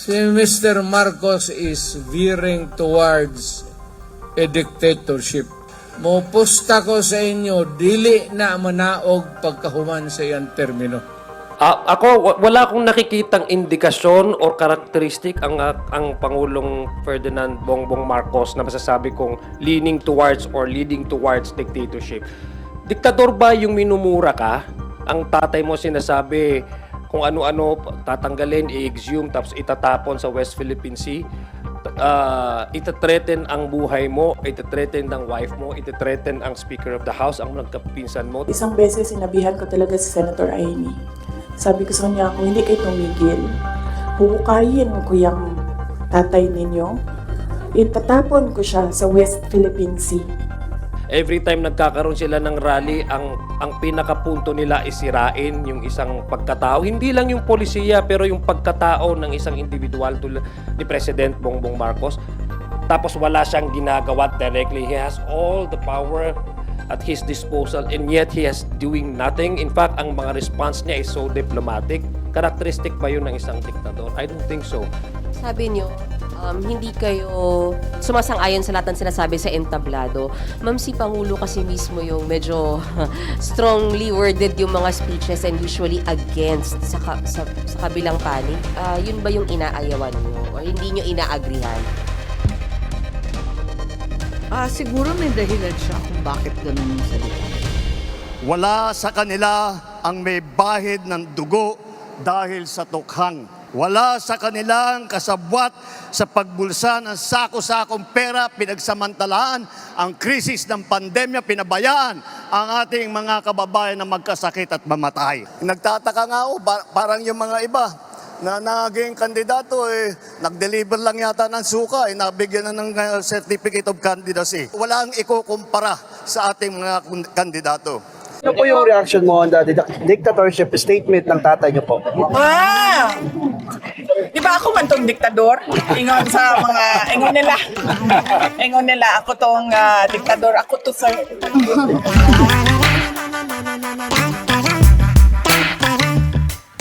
Si Mr. Marcos is veering towards a dictatorship. Mopusta ko sa inyo, dili na manaog pagkahuman sa iyang termino. Ah, ako, wa- wala akong nakikitang indikasyon or karakteristik ang, ah, ang Pangulong Ferdinand Bongbong Marcos na masasabi kong leaning towards or leading towards dictatorship. Diktador ba yung minumura ka? Ang tatay mo sinasabi kung ano-ano tatanggalin, i-exhume, tapos itatapon sa West Philippine Sea. Uh, itatreten ang buhay mo, itatreten ng wife mo, itatreten ang Speaker of the House, ang nagkapinsan mo. Isang beses sinabihan ko talaga si Senator Aini. Sabi ko sa kanya, kung hindi kayo tumigil, huhukayin ko yung tatay ninyo. Itatapon ko siya sa West Philippine Sea. Every time nagkakaroon sila ng rally, ang ang pinakapunto nila is sirain yung isang pagkatao. Hindi lang yung polisiya, pero yung pagkatao ng isang individual tulad ni President Bongbong Marcos. Tapos wala siyang ginagawa directly. He has all the power at his disposal and yet he has doing nothing. In fact, ang mga response niya is so diplomatic. Characteristic ba yun ng isang diktador? I don't think so. Sabi niyo, um, hindi kayo sumasang-ayon sa lahat ng sinasabi sa entablado. Ma'am, si Pangulo kasi mismo yung medyo strongly worded yung mga speeches and usually against sa, ka- sa, sa kabilang panig. Ah, yun ba yung inaayawan niyo? O hindi niyo inaagrihan? Ah, siguro may dahilan siya kung bakit ganun yung salita. Wala sa kanila ang may bahid ng dugo dahil sa tukhang. Wala sa kanilang kasabwat sa pagbulsa ng sako-sakong pera, pinagsamantalaan ang krisis ng pandemya, pinabayaan ang ating mga kababayan na magkasakit at mamatay. Nagtataka nga ako, parang yung mga iba, na naging kandidato eh, nag-deliver lang yata ng suka eh, nabigyan na ng uh, certificate of candidacy. Wala ang ikukumpara sa ating mga kandidato. Ano po yung reaction mo on the dic- dictatorship statement ng tatay niyo po? Ah! Ako man tong diktador? Ingon sa mga, ingon nila. Ingon nila, ako tong ah, diktador. Ako to, sir.